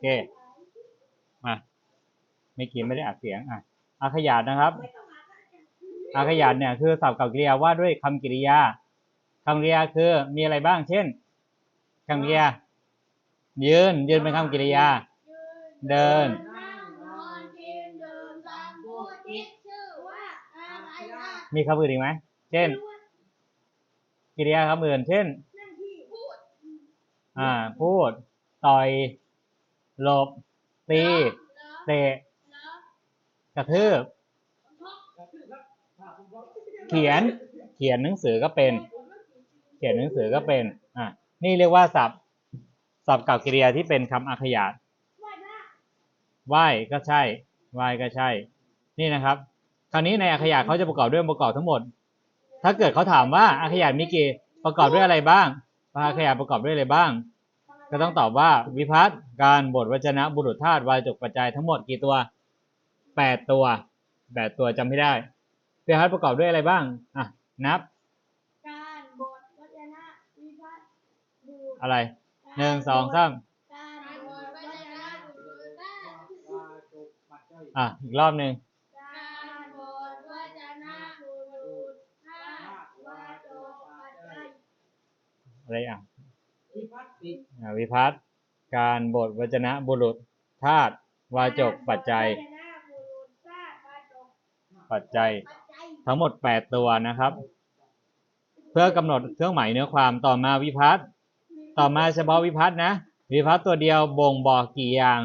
เค มาไม่กินไม่ได้อัดเสียง อะอาขยาดนะครับ อาขยาดเนี่ยคือศัพท์กับกริยาว่าด้วยคำกริยาคำกริยาคือมีอะไรบ้าง เช่นคำกริยา ยืน ยืนเป็นคำกริยา เดินมีคำอื่นอีกไหม เช่นกริยาคำอื่น เช่น อ่า พูด ต่อย หลบ ตีเตะกระทืบ เขียน เขียนหนังสือก็เป็น เขียนหนังสือก็เป็น อะ นี่เรียกว่าศัพท์ ศัพท์กับกริยาที่เป็นคำอาขยาตไหว้ก็ใช่ไหว้ก็ใช่ นี่นะครับ คราวนี้ในอาขยาตเขาจะประกอบด้วยองค์ประกอบทั้งหมด ถ้าเกิดเขาถามว่าอาขยาตมีกี่ประกอบด้วยอะไรบ้างอาขยาตประกอบด้วยอะไรบ้าง ก็ต้องตอบว่าวิพัฒน์การบทวจนะบุรุษธาตุวายจกปัจจัยทั้งหมดกี่ตัวแปดตัวแปดตัวจำไม่ได้วิพัฒน์ประกอบด้วยอะไรบ้างอะนับ การบทวจนะวิพัฒน์บูตรอะไรหนึ่งสองสามการบทวจนะบุรุษธาตุอะอีกรอบหนึ่งการบทวจนะบุรุษธาตุวาโจปัจจัยอะไรอะ วิพัฒน์ติดอะวิพัฒน์การบทวจนะบุรุษธาตุวาจกปัจจัยการบปัจจัยปัจทั้งหมด 8 ตัวนะครับ เพื่อกำหนดเครื่องหมายเนื้อความต่อมาวิพัฒน์ต่อมาเฉพาะวิพัฒน์นะวิพัฒน์ตัวเดียวบ่งบอกกี่อย่าง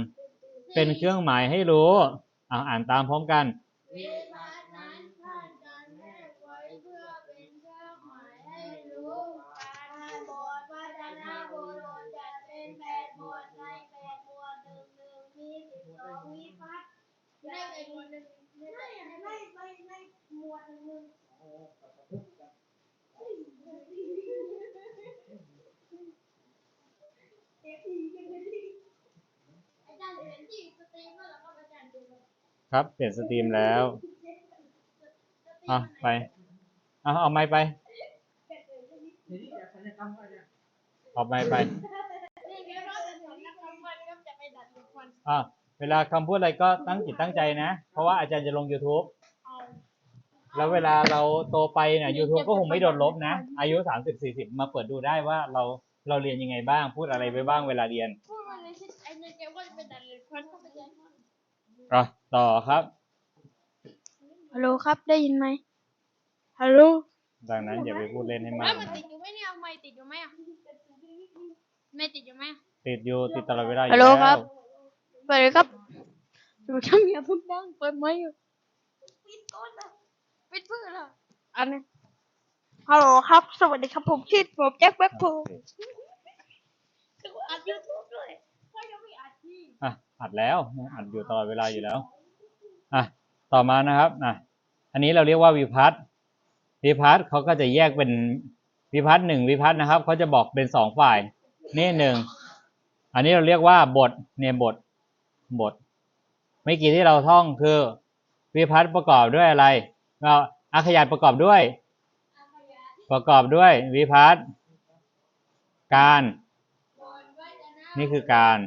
เป็นเครื่องหมายให้รู้อ่าอ่านตามพร้อมกันวิพัฒน์นั้น หมวดหนึ่งหนึ่งโอ้กับกระทึกกันอาจารย์เป็นที่สตรีมแล้วก็อาจารย์ดูครับ เปลี่ยนสตรีมแล้วอะไปอะเอาไม้ไปเอาไม้ไปเวเราจะสอนนักคำวันก็จะไปดัดฟันอะเวลาคำพูดอะไรก็ตั้งจิตตั้งใจนะ เพราะว่าอาจารย์จะลง YouTube แล้วเวลาเราโตไปเนี่ย YouTube ก็คงไม่โดนลบนะ อายุสามสิบสี่สิบมาเปิดดูได้ว่าเราเราเรียนยังไงบ้าง พูดอะไรไปบ้างเวลาเรียน พูดมาในที่ไอ้ในเกมก็จะไปดัดฟันก็ไปดัดฟันอะต่อครับ ฮัลโหลครับ ได้ยินไหมฮัลโหล ดังนั้นอย่าไปพูดเล่นให้มาไม่กมันนะติดอยู่ไหมเนี่ยไม่ติดอยู่ไหมอะไม่ติดอยู่ไหมติดอยู่ติดตลอดเวลาอยู่ฮัลโหลแล้วครับเปิดเลยครับดูทำอย่าพึ่งดังเปิดไมค์อยู่ ปิดต้นนะ ปิดเพื่ออะไรอันนี้ฮัลโหลครับ สวัสดีครับผมชื่อผมแจ็คแบ็คโพอัดยูทูบด้วยก็ยังไม่อัดที่อะอัดแล้วอัดอยู่ตลอดเวลาอยู่แล้วอะต่อมานะครับอะอันนี้เราเรียกว่าวิพัฒน์วิพัฒน์เขาก็จะแยกเป็นวิพัฒน์หนึ่งวิพัฒน์นะครับเขาจะบอกเป็นสองฝ่ายนี่หนึ่งอันนี้เราเรียกว่าบทเนี่ยบทบทไม่อกี่ที่เราท่องคือวิพัฒน์ประกอบด้วยอะไร เราอาขยานประกอบด้วย ประกอบด้วยวิพัฒน์การ นี่คือการ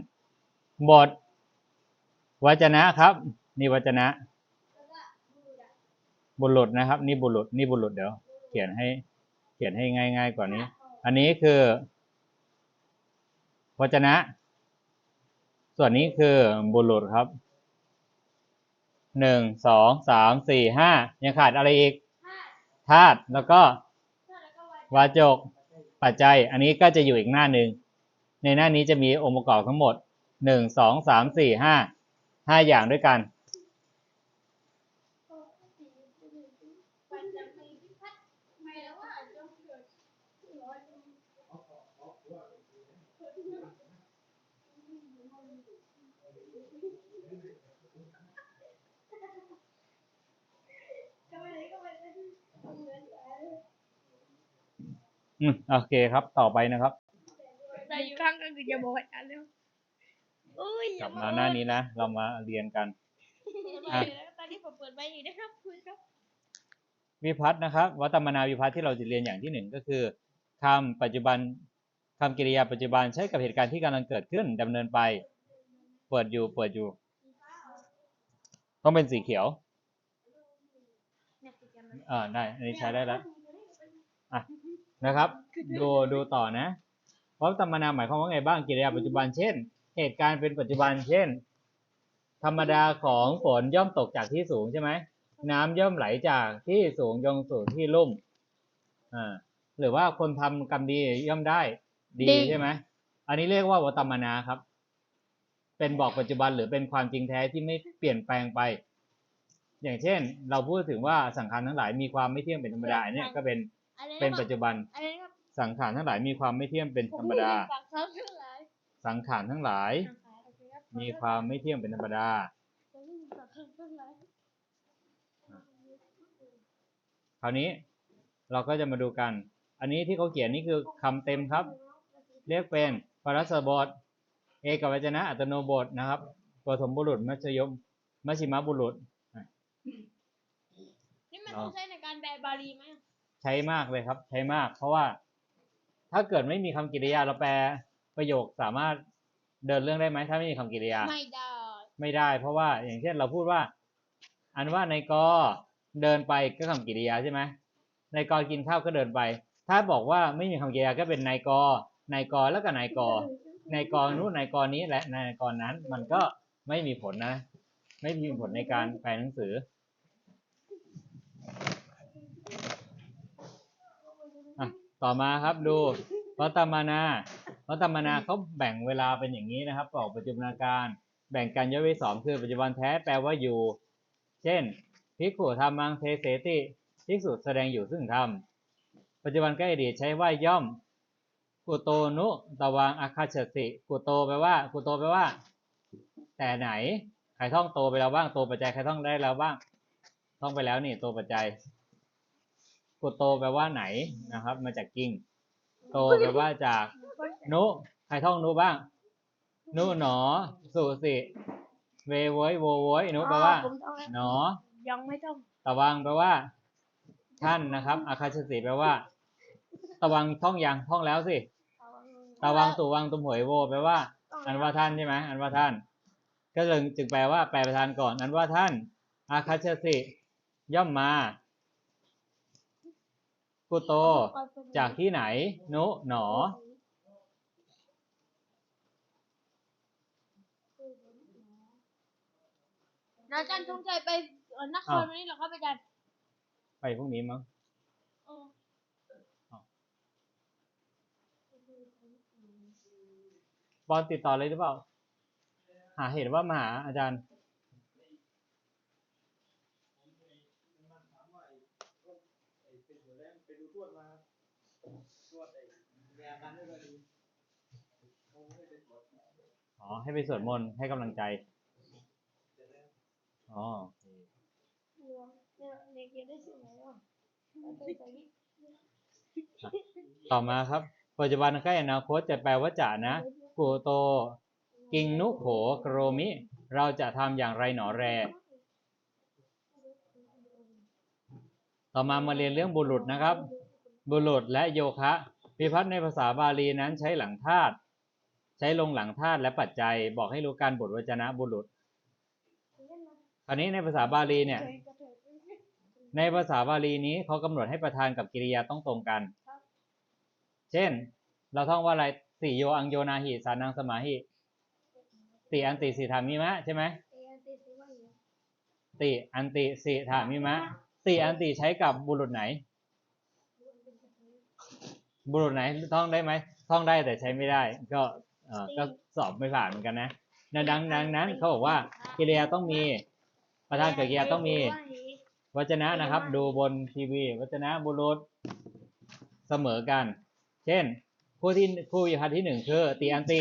บทวจนะครับ นี่วจนะ บุรุษนะครับ นี่บุรุษ นี่บุรุษเดี๋ยว เขียนให้ เขียนให้ง่ายๆกว่านี้ อันนี้คือ วจนะ ส่วนนี้คือบุรุษครับ หนึ่งสองสามสี่ห้ายังขาดอะไรอีกธาตุแล้วก็วาจกปัจจัย อันนี้ก็จะอยู่อีกหน้าหนึ่งในหน้านี้จะมีองค์ประกอบทั้งหมดหนึ่งสองสามสี่ห้าห้าอย่างด้วยกัน อืมโอเคครับต่อไปนะครับแต่อีกครั้งก็คือจะบอกอาจารย์แล้วอุ้ยกลับมาหน้านี้นะเรามาเรียนกัน อะ ตอนนี้ผมเปิดไว้อยู่นะครับคุยครับวิพัฒน์นะครับวัตมนาวิพัฒน์ที่เราจะเรียนอย่างที่หนึ่งก็คือคำปัจจุบันคำกริยาปัจจุบันใช้กับเหตุการณ์ที่กำลังเกิดขึ้นดำเนินไป เปิดอยู่เปิดอยู่ ต้องเป็นสีเขียวเนี่ยกิจกรรมมันอ่าได้อันนี้ใช้ได้แล้วอะ นะครับ ดูดูต่อนะพบตมนามหมายความว่าไงบ้างกิริยาปัจจุบันเช่น เหตุการณ์เป็นปัจจุบันเช่น ธรรมดาของฝนย่อมตกจากที่สูงใช่ไหมน้ำย่อมไหลจากที่สูงลงสู่ที่ลุ่มอ่าหรือว่าคนทำกรรมดีย่อมได้ดีใช่ไหมอันนี้เรียกว่าวัตมนาครับ เป็นบอกปัจจุบันหรือเป็นความจริงแท้ที่ไม่เปลี่ยนแปลงไป อย่างเช่น เราพูดถึงว่าสังขารทั้งหลายมีความไม่เที่ยงเป็นธรรมดาเนี่ยก็เป็น เป็นปัจจุบัน อะไรนะครับสังขารทั้งหลายมีความไม่เที่ยงเป็นธรรมดาปากซ้ำทั้งหลายสังขารทั้งหลาย มีความไม่เที่ยงเป็นธรรมดาปากซ้ำทั้งหลายคราวนี้เราก็จะมาดูกัน อันนี้ที่เขาเขียนนี่คือคำเต็มครับ เรียกเป็นปรัสบท เอกวจนะอัตโนบทนะครับปฐมบุรุษมัชยมมัชชิมบุรุษนี่มันต้องใช้ในการแปลบาลีไหมใช้มากเลยครับ ใช้มาก เพราะว่า ถ้าเกิดไม่มีคำกริยาเราแปลประโยคสามารถเดินเรื่องได้ไหมถ้าไม่มีคำกริยา ไม่ได้ ไม่ได้ เพราะว่าอย่างเช่นเราพูดว่า อันว่าในกอเดินไปก็คำกริยาใช่ไหมในกอกินข้าวก็เดินไป ถ้าบอกว่าไม่มีคำกริยาก็เป็นนายกนายกแล้วก็นายกนายกนู้นนายกนี้และนายกนั้น มันก็ไม่มีผลนะ ไม่มีผลในการแปลหนังสือ อะ ต่อมาครับดูวัตมานาวัตมานาเขาแบ่งเวลาเป็นอย่างนี้นะครับบอกปัจจุบันการแบ่งกันย่อยไว้สองคือปัจจุบันแท้แปลว่าอยู่ เช่นภิกขุธรรมังเทเสติภิกษุแสดงอยู่ซึ่งธรรมปัจจุบันใกล้อดีตใช้ว่าย่อม กุโตนุตวังอาคาชสิกุโตแปลว่า กุโตแปลว่า แต่ไหนใครท่องโตไปแล้วบ้างโตปัจจัยใครท่องได้แล้วบ้าง ท่องไปแล้วนี่โตปัจจัย กุโตแปลว่าไหนนะครับ มาจากกิ้งโตแปลว่าจากนุใครท่องนุบ้าง นุหนอสุสิเวโวยโวโวยนุแปลว่าผมต้องแล้วหนอ ยังไม่ต้องตะวังแปลว่า ท่านนะครับอาคาชสิแปลว่า ตะวังท่องยังท่องแล้วสิตะวังตุวังตุมหวยโวแปลว่า อันว่าท่านใช่ไหมอันว่าท่าน ก็จึงจึงแปลว่าแปลประธานก่อน อันว่าท่านอาคาชสิย่อมมา กุโต จากที่ไหน นุ หนออาจารย์ทงใจไปเอ่อนครอ้าววันนี้เหรอครับอาจารย์ไปพรุ่งนี้มั้ง เออบอลติดต่อเลยหรือเปล่า หาเหตุว่ามาหาอาจารย์ เป็นหัวแรงไปดูทวดมาทวดไอ้แย่กันด้วยก็ดีคงไม่ได้ตรวจ อ๋อ ให้ไปสวดมนต์ให้กำลังใจ อ๋อโอเคเนี่ยเนี่ยเขียนได้สิ่งไหนอะต่อมาครับ ปัจจุบันใกล้อนาคตจะแปลว่าจะนะ กูโต กิงนุโขกโรมิ เราจะทำอย่างไรหนอแร ต่อมามาเรียนเรื่องบุรุษนะครับ บุรุษและโยคะ พิพัฒน์ในภาษาบาลีนั้นใช้หลังธาตุ ใช้ลงหลังธาตุและปัจจัย บอกให้รู้การบทวจนะบุรุษคราวนี้ในภาษาบาลีเนี่ย ในภาษาบาลีนี้เขากำหนดให้ประธานกับกิริยาต้องตรงกัน เช่น เราท่องว่าอะไรสี่โยอังโยนาหิสานังสมาหิติอันติสีธามิมะใช่ไหมติอันติสีธามิมะติอันติใช้กับบุรุษไหน บุรุษไหนท่องได้ไหมท่องได้แต่ใช้ไม่ได้ ก็ เออก็สอบไม่ผ่านเหมือนกันนะดังดังดังนั้นเขาบอกว่ากิริยาต้องมีประธานกับกิริยาต้องมีวจนะนะครับ ดูบนทีวี วจนะบุรุษเสมอกัน เช่นผู้ที่ผู้วิพัฒน์ที่หนึ่งคือตีอันติ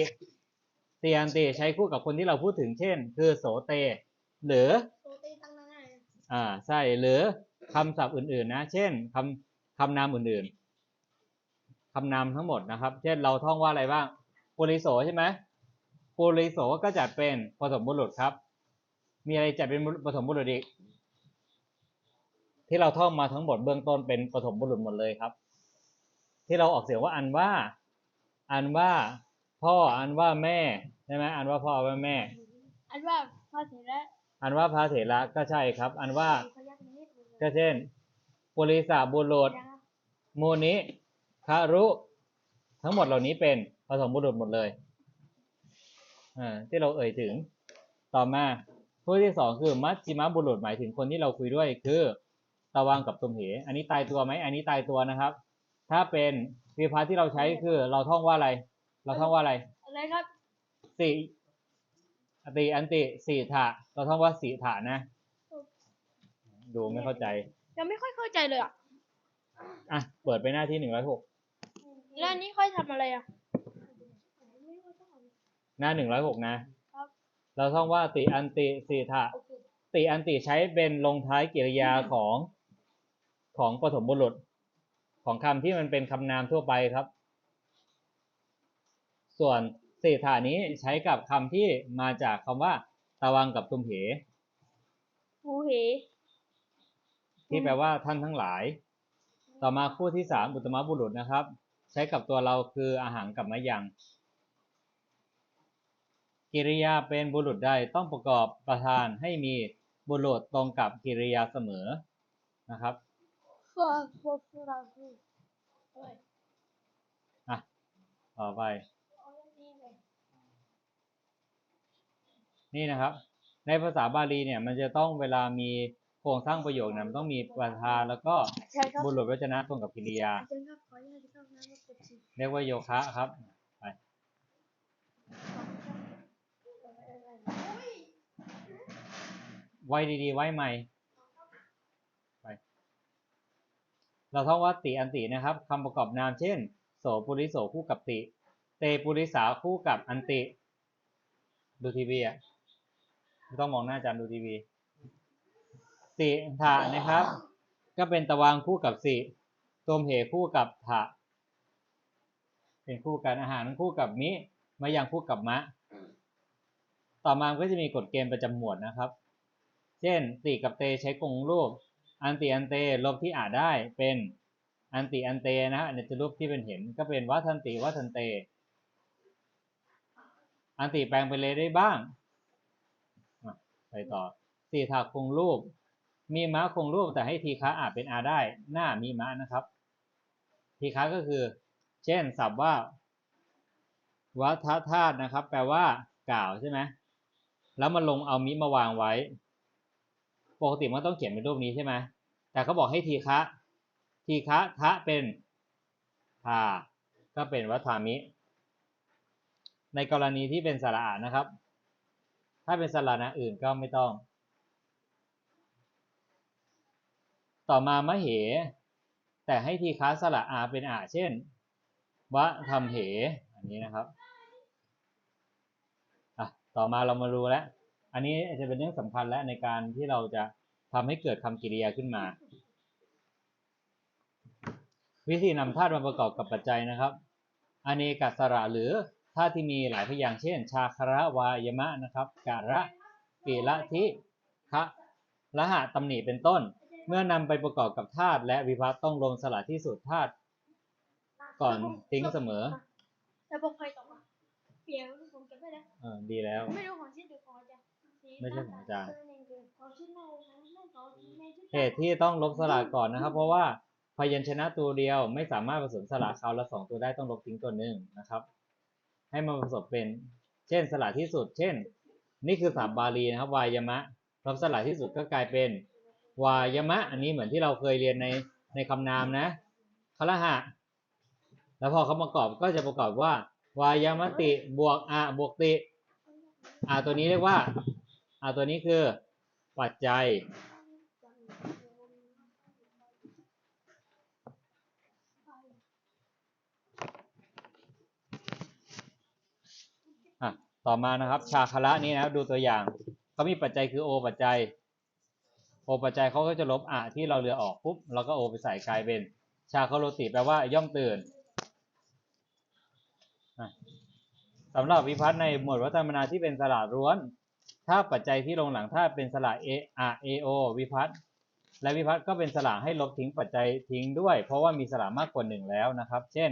ตีอันติใช้คู่กับคนที่เราพูดถึงเช่น คือโสเต หรือโตตีตั้งนั่นไงอ่าใช่หรือคำศัพท์อื่นๆ นะ เช่นคำคำนามอื่นๆคำนามทั้งหมดนะครับ เช่นเราท่องว่าอะไรบ้าง ปุริโสใช่ไหมปุริโสก็จัดเป็นผสมบุรุษครับ มีอะไรจัดเป็นผสมบุรุษอีก ที่เราท่องมาทั้งหมดเบื้องต้นเป็นปฐมบุรุษหมดเลยครับ ที่เราออกเสียงว่าอันว่า อันว่าพ่ออันว่าแม่ใช่ไหมอันว่าพ่อว่าแม่ อันว่าพระเถระอันว่าพระเถระก็ใช่ครับ อันว่าเขายักนิดก็เช่นปุริสาบุรุษมูนิคารุ ทั้งหมดเหล่านี้เป็น ผสมบุรุษหมดเลยอ่าที่เราเอ่ยถึงต่อมาผู้ที่สองคือมัชชิมบุรุษหมายถึงคนที่เราคุยด้วยคือตะวังกับตุมเห อันนี้ตายตัวไหมอันนี้ตายตัวนะครับ ถ้าเป็นวิพัฒน์ที่เราใช้คือเราท่องว่าอะไร เราท่องว่าอะไรอะไรครับสี่อติอันติสี่ถะเราท่องว่าสี่ถะนะ ดูไม่เข้าใจ ยังไม่ค่อยเข้าใจเลยอะอะเปิดไปหน้าที่หนึ่งร้อยหกแล้วอันนี้ค่อยทำอะไรอะ หน้าหนึ่งร้อยหกนะ เราท่องว่าติอันติสี่ถะติอันติใช้เป็นลงท้ายกิริยาของของปฐมบุรุษ ของคำที่มันเป็นคำนามทั่วไปครับ ส่วนสี่ถานี้ใช้กับคำที่มาจากคำว่า ตะวังกับตุมเหหูเหที่แปลว่าท่านทั้งหลาย ต่อมาคู่ที่สามอุตตมบุรุษนะครับ ใช้กับตัวเราคืออาหารกับมะยัง กิริยาเป็นบุรุษใดต้องประกอบประธานให้มีบุรุษตรงกับกิริยาเสมอนะครับอะต่อไป นี่นะครับ ในภาษาบาลีเนี่ยมันจะต้องเวลามีโครงสร้างประโยคเนี่ยมันต้องมีประธานแล้วก็บุรุษวจนะตรงกับกิริยาเชิญครับขออนุญาตเข้าน้ำมาเก็บสิเรียกว่าโยคะครับไป ไว้ดีๆ ไว้ใหม่ไปเราท่องว่าติอันตินะครับคำประกอบนามเช่น โสปุริโสคู่กับติ เตปุริสาคู่กับอันติ ดูทีวีอะไม่ต้องมองหน้าจานดูทีวี ติถะนะครับ ก็เป็นตะวางคู่กับสิตวมเหคู่กับถะเป็นคู่กันอาหารคู่กับมิมายังคู่กับมะ ต่อมาก็จะมีกฎเกณฑ์ประจำหมวดนะครับ เช่นติกับเตใช้กงรูป อันติอันเตลบที่อ่านได้เป็นอันติอันเตนะฮะในจะรูปที่เป็นเห็นก็เป็นวัทันติวัทันเต อันติแปลงไปเลยได้บ้างไปต่อสี่ถาคงรูป มีม้าคงรูปแต่ให้ทีฆะอาจเป็นอาได้ หน้ามีม้านะครับ ทีฆะก็คือ เช่นศัพท์ว่า วัฏธาตุนะครับ แปลว่ากล่าวใช่ไหม แล้วมาลงเอามิมาวางไว้ ปกติมันต้องเขียนเป็นรูปนี้ใช่ไหมแต่เขาบอกให้ทีฆะทีฆะทะเป็นทาก็เป็นวัฏฐามิ ในกรณีที่เป็นสระอานะครับ ถ้าเป็นสระนะอื่นก็ไม่ต้อง ต่อมามะเห แต่ให้ทีค้าสระอาเป็นอาเช่นวะทำเห อันนี้นะครับ ต่อมาเรามารู้แล้ว อันนี้จะเป็นเรื่องสำคัญและในการที่เราจะทำให้เกิดคำกริยาขึ้นมา วิธีนำธาตุมาประกอบกับปัจจัยนะครับ อเนกสระหรือธาตุที่มีหลายพยางค์เช่น ชาคระวายมะนะครับการะปีละทิคะละหะตำหนิเป็นต้น เมื่อนำไปประกอบกับธาตุและวิภัตต้องลงสระที่สุดธาตุก่อนทิ้งเสมอ ออดีแล้ว ไม่รู้ของชิ้นหรือของอาจารย์ไม่ใช่ของอาจารย์ ของชิ้นในในของในชุดเหตุที่ต้องลบสระก่อนนะครับ เพราะว่าพยัญชนะตัวเดียวไม่สามารถผสมสระคราวละสองตัวได้ต้องลบทิ้งตัวหนึ่งนะครับ ให้มันผสมเป็น เช่นสระที่สุด เช่น นี่คือสามบาลีนะครับ วายมะลบสระที่สุดก็กลายเป็น วายมะ อันนี้เหมือนที่เราเคยเรียนในในคำนามนะคละหะ แล้วพอเขาประกอบก็จะประกอบว่า วายมติบวกอะบวกติ อะตัวนี้เรียกว่าอะตัวนี้คือปัจจัย อะต่อมานะครับ ชาคละนี้นะดูตัวอย่างเขามีปัจจัยคือโอปัจจัยโอปัจจัยเขาก็จะลบอะที่เราเรือออกปุ๊บเราก็โอไปใส่กลายเป็น ชาคโลติแปลว่าย่อมตื่น สำหรับวิพัฒน์ในหมวดวัฒนมนาที่เป็นสระร้วน ถ้าปัจจัยที่ลงหลังถ้าเป็นสระเออะเอโอวิพัฒน์และวิพัฒน์ก็เป็นสระให้ลบทิ้งปัจจัยทิ้งด้วย เพราะว่ามีสระมากกว่าหนึ่งแล้วนะครับ เช่น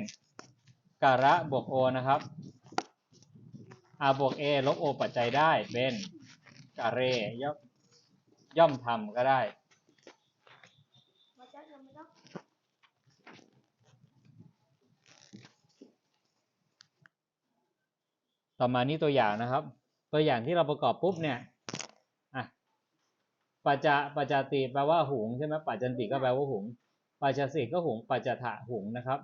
การะบวกโอนะครับอาบวก a ลบ o ปัจจัยได้เป็นกะเรย่อมย่อมทำก็ได้กันไม่ต้อง ต่อมานี่ตัวอย่างนะครับ ตัวอย่างที่เราประกอบปุ๊บเนี่ยอะปัจจะปัจจติแปลว่าหุงใช่ไหมปัจจันติก็แปลว่าหุงปัจจสิก็หุงปัจจถะหุงนะครับ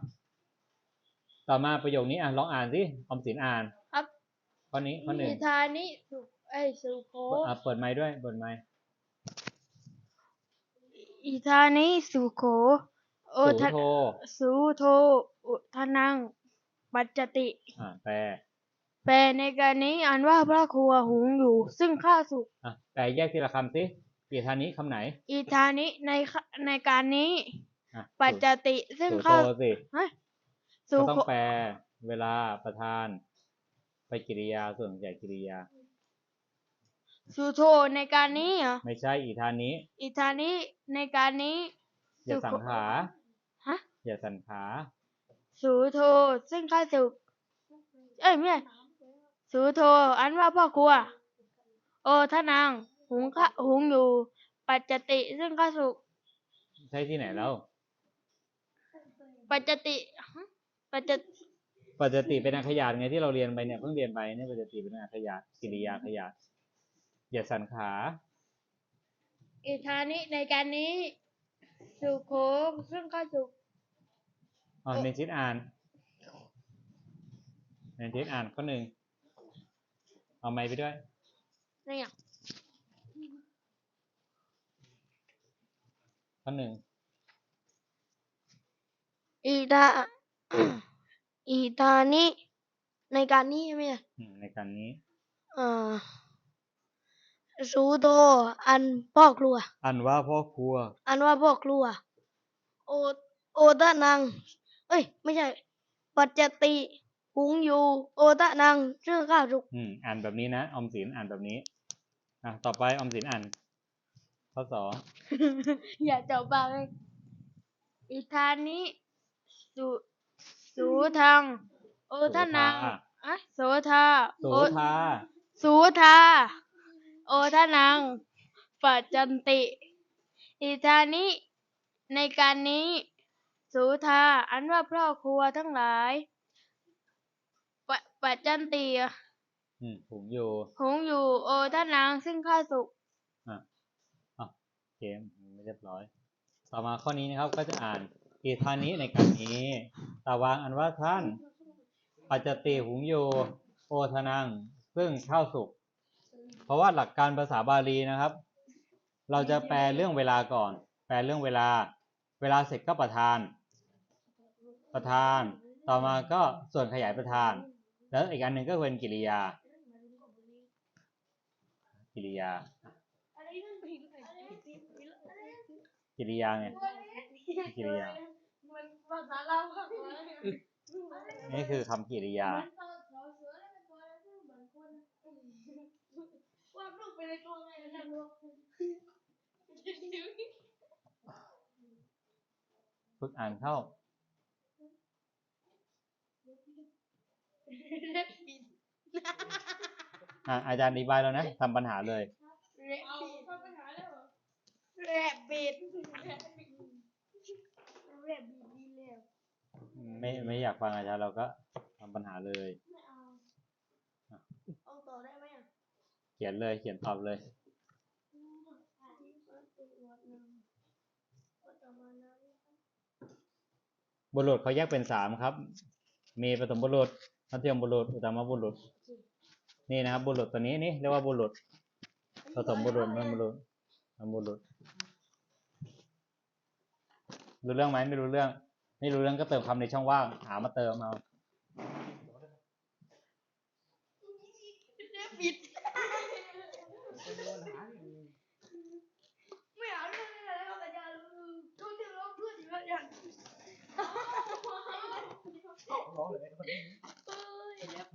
ต่อมาประโยคนี้อะลองอ่านสิออมสินอ่านครับข้อนี้ข้อหนึ่งอิทานิสุไอยสุโคอะเปิดไม้ด้วยเปิดไม้อิทานิสุโคโอสูทะโทสุโทอุทานังปัจจติอะแปล แปลในการนี้อันว่าพระครัวหุงอยู่ ซึ่งข้าสุกอะแปลแยกทีละคำสิปีทานี้คำไหนอิทานิในขในการนี้ อะปัจจติซึ่งสูโทข้าสิฮะสุก็ต้องโคแปลเวลาประธานไปกิริยาส่วนใหญ่กิริยา สุโทในการนี้เหรอไม่ใช่อีทานี้อิทานิในการนี้ อย่าสุโขสังขาฮะ อย่าสันขา สุโทซึ่งข้าสุกเอ้ยไม่ใช่ สุโทอันว่าพ่อครัว โอทนาง หุงข้าหุงอยู่ ปัจจติซึ่งข้าสุก ใช่ที่ไหนแล้ว ปัจจติฮะปัจจปัจจติเป็นอาขยาตไงที่เราเรียนไปเนี่ยเพิ่งเรียนไปเนี่ยปัจจติเป็นอาขยาตกิริยาขยาตอย่าสันขา อิทานิในการนี้ สุโขซึ่งข้าสุกอ๋อในชิดอ่านในชิดอ่านข้อหนึ่ง เอาไม้ไปด้วยนี่อะข้อหนึ่งอิทาอิทานิในการนี้ใช่ไหมอะอืมในการนี้เอ่อสุโทอันพ่อครัว อันว่าพ่อครัว อันว่าพ่อครัว โอโอตะนัง เอ้ย ไม่ใช่ ปัจจติ หุงอยู่โอตะนังชื่อข้าวสุก อืมอ่านแบบนี้นะออมสินอ่านแบบนี้อะต่อไปออมสินอ่านข้อสองอย่าเจ้าปากเลยอิทานิสุสุทัง โอทะนังอะโสธาโสโอธาสุธาโอทะนังปัจจันติ อิทานิในการนี้สุธาอันว่าพ่อครัวทั้งหลาย ปะปัจจันติอืมผมอยู่หงอยู่ โอทะนังซึ่งข้าสุกอะอะเกมไม่เรียบร้อย ต่อมาข้อนี้นะครับก็จะอ่านอีทานี้ในการนี้ตาวางอันว่าท่าน ปัจจติหุงโยโอทนังซึ่งข้าวสุก เพราะว่าหลักการภาษาบาลีนะครับ เราจะแปลเรื่องเวลาก่อน แปลเรื่องเวลา เวลาเสร็จก็ประธาน ประธาน ต่อมาก็ส่วนขยายประธาน แล้วอีกอันหนึ่งก็เป็นกิริยา กิริยา กิริยาไงกิริยามันภาษาลาวค่ะนี่คือคำกิริยาฝึกอ่านเข้า อะอาจารย์อธิบายแล้วนะทำปัญหาเลยเอาปัญหาแล้วเหรอแรบบิดแรบบิดดีแล้วไม่ไม่อยากฟังอาจารย์เราก็ทำปัญหาเลย ไม่เอาเอาต่อได้ไหมอะเขียนเลยเขียนตอบเลยบุรุษเขาแยกเป็นสามครับมีปฐมบุรุษ มัธยมบุรุษอุตมบุรุษ นี่นะครับบุรุษตัวนี้นี่เรียกว่าบุรุษปฐมบุรุษมัธยมบุรุษบุรุษ รู้เรื่องไหมไม่รู้เรื่อง ไม่รู้เรื่องก็เติมคำในช่องว่าง หามาเติมเอาบิดไม่เอาเรื่องนี้เลยครับอาจารย์ต้องจะร้องเพื่อนอีกแล้วอย่างร้องเลย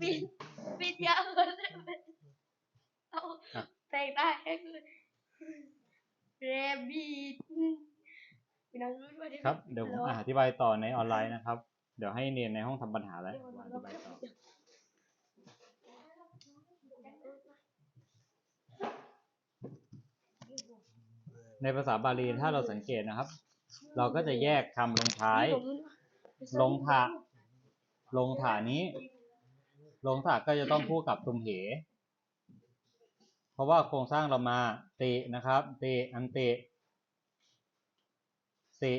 ปิดปิดยาวเลยเอาแต่งได้แค่คือแรบบิดพี่น้องรู้ด้วยดิครับ เดี๋ยวผมอธิบายต่อในออนไลน์นะครับ เดี๋ยวให้เรียนในห้องทำปัญหาแล้วอธิบายต่อในภาษาบาลีถ้าเราสังเกตนะครับ เราก็จะแยกคำลงท้าย ลงถะลงถานี้ ลงถะก็จะต้องคู่กับตุมเห เพราะว่าโครงสร้างเรามาตินะครับติอันติสิ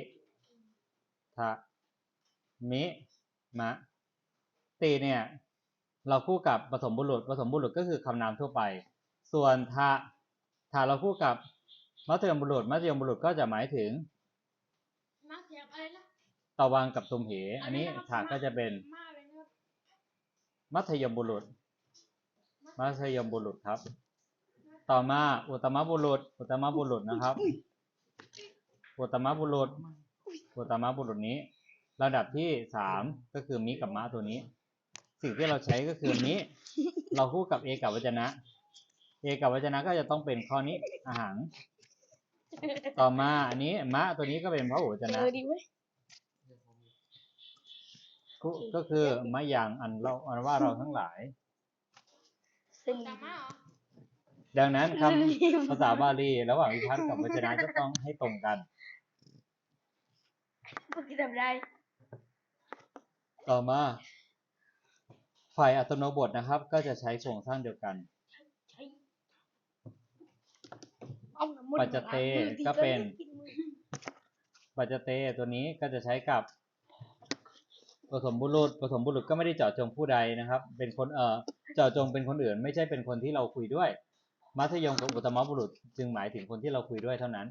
ทะมิมะติเนี่ยเราคู่กับผสมบุรุษผสมบุรุษก็คือคำนามทั่วไป ส่วนทะทะเราคู่กับมัธยมบุรุษมัธยมบุรุษก็จะหมายถึงนักเสียงอะไรนะตะวังกับตุมเห อันนี้ถะก็จะเป็น มัธยมบุรุษ มัธยมบุรุษครับ ต่อมาอุตมบุรุษ อุตมบุรุษนะครับ อุตมบุรุษ อุตมบุรุษนี้ ระดับที่สามก็คือมิกับมะตัวนี้ สิ่งที่เราใช้ก็คือมิเราคู่กับเอกับวจนะ เอกับวจนะก็จะต้องเป็นข้อนี้อาหาร ต่อมาอันนี้มะตัวนี้ก็เป็นพระอุวจนะ เออดีเว้ยกุก็คือมะอย่างอันเราอันว่าเราทั้งหลายเส้นจำมาเหรอดังนั้นคำภาษาบาลีระหว่างวิพัฒน์กับวจนะจะต้องให้ตรงกันพวกที่ทำได้ ต่อมาฝ่ายอัตโนบทนะครับ ก็จะใช้โครงสร้างเดียวกันใช้เอาน้ำมันปัจจเตก็เป็น ปัจจเตตัวนี้ก็จะใช้กับ ผสมบุรุษผสมบุรุษก็ไม่ได้เจาะจงผู้ใดนะครับ เป็นคนเอ่อเจาะจงเป็นคนอื่น ไม่ใช่เป็นคนที่เราคุยด้วย มัธยมกับอุตมบุรุษ จึงหมายถึงคนที่เราคุยด้วยเท่านั้น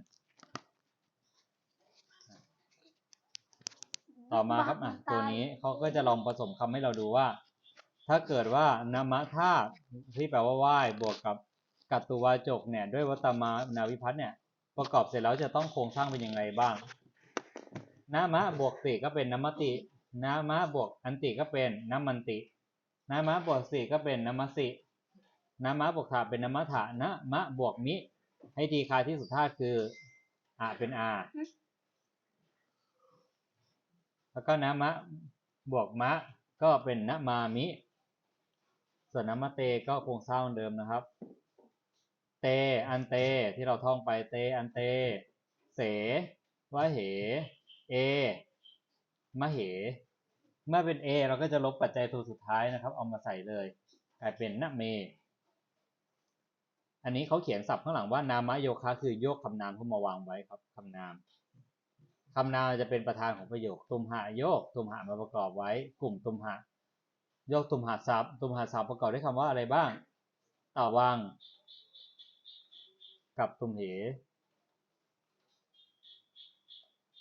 ต่อมาครับอะตัวนี้เขาก็จะลองผสมคำให้เราดูว่า ถ้าเกิดว่านามะธาตุที่แปลว่าไหว้บวกกับกัตตุวาจกเนี่ย ด้วยวัตตมานาวิพัฒน์เนี่ย ประกอบเสร็จแล้วจะต้องโครงสร้างเป็นยังไงบ้างนามะบวกติก็เป็นนามติ นามะบวกอันติก็เป็นน้ามันติ นามะบวกสิก็เป็นน้ามัสสินามะบวกถาเป็นน้ามะถานะมะบวกมิ ให้ทีคาที่สุดท้ายคืออาเป็นอาแล้วก็นามะบวกมะก็เป็นนมามิ ส่วนนามะเตก็โครงสร้างเหมือนเดิมนะครับ เต อันเตที่เราท่องไปเต อันเต เสวะเห เอมะเห เมื่อเป็นเอเราก็จะลบปัจจัยตัวสุดท้ายนะครับ เอามาใส่เลยกลายเป็นนะเม อันนี้เขาเขียนศัพท์ข้างหลังว่านามะโยคะคือโยกคำนามเข้ามาวางไว้ครับคำนามคำนามจะเป็นประธานของประโยคตุมหะโยกตุมหะมาประกอบไว้ กลุ่มตุมหะโยกตุมหะศัพท์ตุมหะศัพท์ประกอบด้วยคำว่าอะไรบ้างต่าวัง กับตุมเห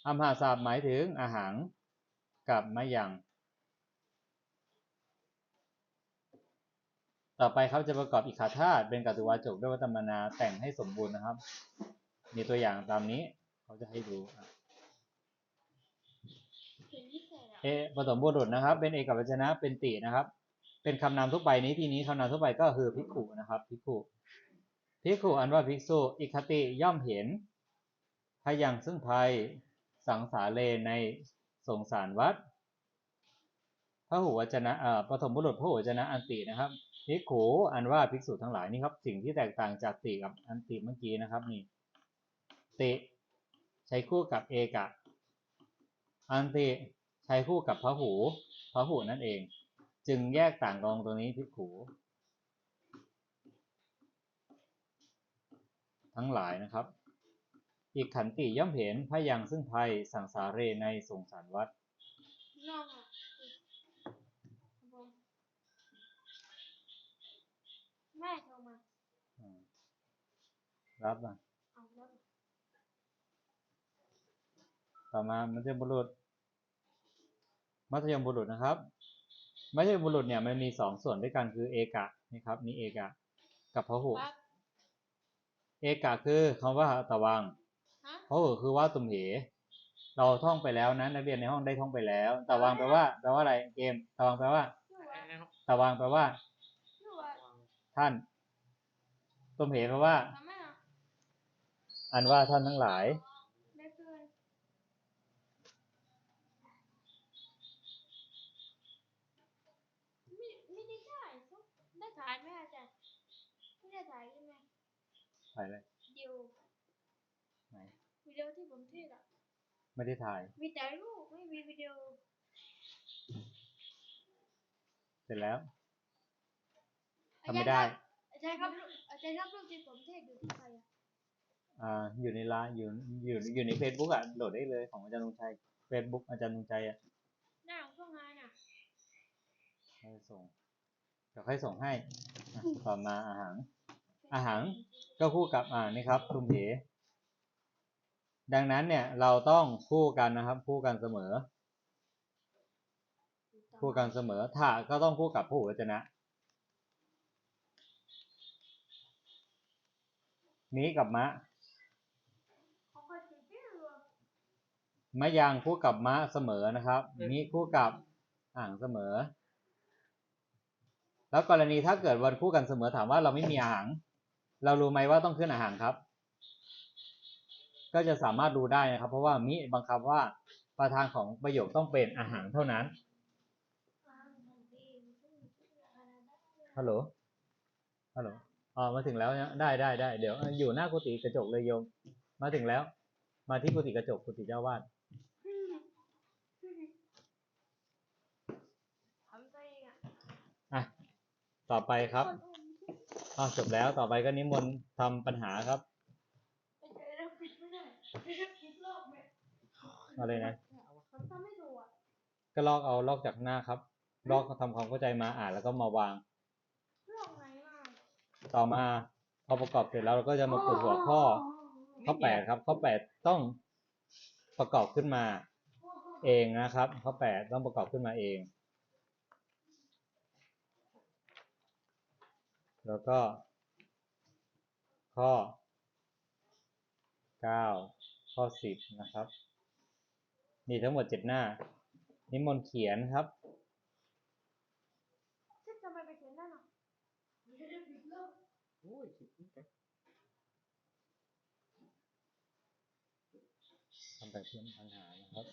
อัมหาศัพท์หมายถึงอาหารกับมะยัง ต่อไปเขาจะประกอบอีกขาธาตุเป็นกัตุวาจกด้วยวัตมนาแต่งให้สมบูรณ์นะครับ มีตัวอย่างตามนี้เขาจะให้ดูเอะเอผสมบุรุษนะครับ เป็นเอกวจนะเป็นตินะครับ เป็นคำนามทั่วไปนี้ที่นี้คำนามทั่วไปก็คือภิกขุนะครับภิกขุภิกขุอันว่าภิกษุอิคติย่อมเห็นพยังซึ่งภัยสังสาเลในสงสารวัดพระหูวจนะเอ่อปฐมบุรุษพระหูวจนะอันตินะครับ ภิกขุอันว่าภิกษุทั้งหลายนี่ครับ สิ่งที่แตกต่างจากติกับอันติเมื่อกี้นะครับนี่ติใช้คู่กับเอกะอันติใช้คู่กับพระหูพระหูนั่นเอง จึงแยกต่างกองตัวนี้พิกขูทั้งหลายนะครับ อีกขันติย่อมเห็นพยังซึ่งภัยสังสาเรในสงสารวัด นอกอะครับผมแม่โทรมาอืมรับมาเอาแล้วต่อมามัธยมบุรุษ มัธยมบุรุษนะครับ มัธยมบุรุษเนี่ยมันมีสองส่วนด้วยกันคือเอกะนี่ครับนี่เอกะ กับพหุครับเอกะคือคำว่าตะวังฮะพหุคือว่าตุมเห เราท่องไปแล้วนะนักเรียนในห้องได้ท่องไปแล้วตะวังแปลว่าแปลว่าอะไรเกมตะวังแปลว่าชื่อว่าตะวังแปลว่าชื่อว่า ท่านตุมเหแปลว่าทำไมอะอันว่าท่านทั้งหลายได้เกินไม่ไม่ได้ถ่ายซะได้ถ่ายไหมอาจารย์ไม่ได้ถ่ายใช่ไหมไปเลยเดียวไหนวิดีโอที่ผมเทศอะไม่ได้ถ่าย มีแต่รูปไม่มีวิดีโอ เสร็จแล้ว ทำไม่ได้ อาจารย์ครับอาจารย์ครับรูปที่ผมเทศอยู่ที่ใครอะอ่า อยู่ในไลน์อยู่อยู่อยู่ในเฟซบุ๊กอะ โหลดได้เลยของอาจารย์ลุงชัยเฟซบุ๊กอาจารย์ลุงชัยอะหน้าของพวกงานอะให้ส่ง เดี๋ยวค่อยส่งให้อะต่อมาอาหาร อาหารก็คู่กับอ่านี่ครับทุมเหดังนั้นเนี่ยเราต้องคู่กันนะครับ คู่กันเสมอ คู่กันเสมอถ้าก็ต้องคู่กับผู้วจนะ นี้กับมะเขาเคยติดเรื่องเลยมะยางคู่กับมะเสมอนะครับนี้คู่กับอ่างเสมอ แล้วกรณีถ้าเกิดวันคู่กันเสมอถามว่าเราไม่มีอาหารเรารู้ไหมว่าต้องขึ้นอาหารครับ ก็จะสามารถรู้ได้นะครับ เพราะว่ามิบังคับว่าประธานของประโยคต้องเป็นอาหารเท่านั้น ฮัลโหล ฮัลโหล อ๋อมาถึงแล้วนะได้ได้ได้เดี๋ยว อยู่หน้ากุฏิกระจกเลยโยม มาถึงแล้ว มาที่กุฏิกระจกกุฏิเจ้าวาดทำตัวเองอะอะต่อไปครับอ๋อจบแล้วต่อไปก็นิมนต์ทำปัญหาครับอะไรนะก็ลอกเอาลอกจากหน้าครับ ลอกทำความเข้าใจมาอ่านแล้วก็มาวาง ต่อมาพอประกอบเสร็จแล้วเราก็จะมากดหัวข้อข้อแปดครับ ข้อแปดต้องประกอบขึ้นมาเองนะครับ ข้อแปดต้องประกอบขึ้นมาเอง แล้วก็ ข้อเก้าข้อสิบนะครับ มีทั้งหมดเจ็ดหน้า นิมนต์เขียนครับ ซึ่งทำไมไปเขียนนั่นอะอาจารย์ปิดรอบ โอ้ยคิดนี่กันทำแบบเพื่อนปัญหานะครับ